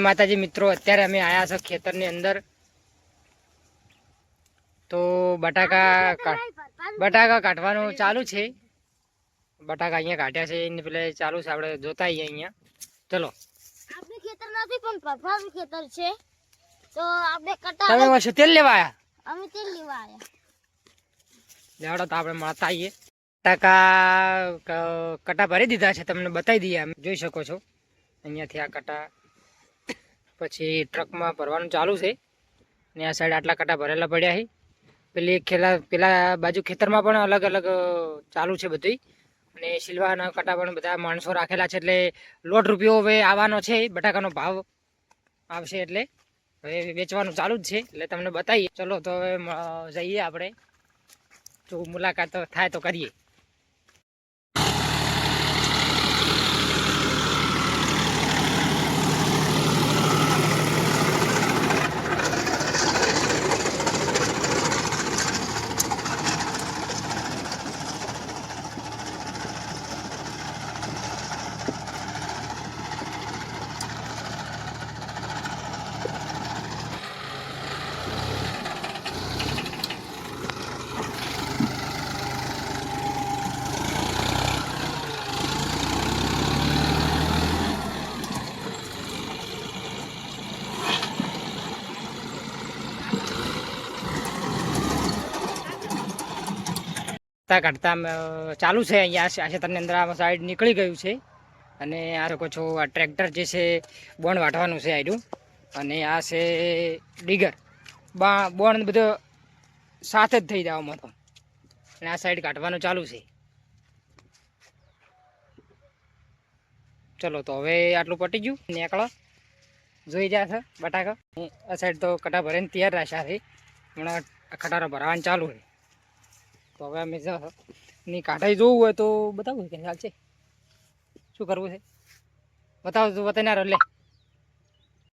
માતાજી મિત્રો અત્યારે અમે આયા છે ખેતરની અંદર. તો બટાકા બટાકા કાઢવાનું ચાલુ છે. બટાકા અહીંયા કાઢ્યા છે. એને પેલા ચાલુ છે આપણે જોતા આવીએ અહીંયા. ચલો. આપણે ખેતર નથી પણ પપ્પાનું ખેતર છે. તો આપણે તમે કટા તેલ લેવા આયા? અમે તેલ લેવા આવ્યા લેવડો તો આપણે મળતા આવીએ બટાકા કટા ભરી દીધા છે તમને બતાવી દઈએ અમે જોઈ શકો છો. અહીંયાથી આ કટા પછી ટ્રકમાં ભરવાનું ચાલુ છે. ને આ સાઈડ આટલા કટા ભરેલા પડ્યા છે. પેલી ખેલા, પેલા બાજુ ખેતરમાં પણ અલગ અલગ ચાલુ છે બધી અને સિલવાના કટા પણ બધા માણસો રાખેલા છે એટલે લોટ રૂપિયો હવે આવવાનો છે, બટાકાનો ભાવ આવશે એટલે. હવે વેચવાનું ચાલુ જ છે, એટલે તમને બતાવીએ. ચલો તો હવે જઈએ આપણે. જો મુલાકાત થાય તો કરીએ. કાઢતા કાઢતા ચાલુ છે અહીંયા, આ ક્ષેત્રની અંદર આ સાઈડ નીકળી ગયું છે. અને આ લોકો છો, આ ટ્રેક્ટર જે છે, બોણ વાટવાનું છે આયરું અને આ છે ડીગર. બા, બોણ બધો સાથે જ થઈ જવામાં તો. અને આ સાઈડ કાઢવાનું ચાલુ છે. ચલો તો હવે આટલું પટી ગયું. નીકળો. જોઈ જાય છે, બટાકા. આ સાઈડ તો કટા ભરીને તૈયાર રાખ્યા હમણાં ખટારો ભરવાનું ચાલુ છે. તો હવે અમે ની કાંઠાઈ જોવું હોય તો બતાવું કે ચાલશે શું કરવું છે? બતાવો તો બતાવી ના લે.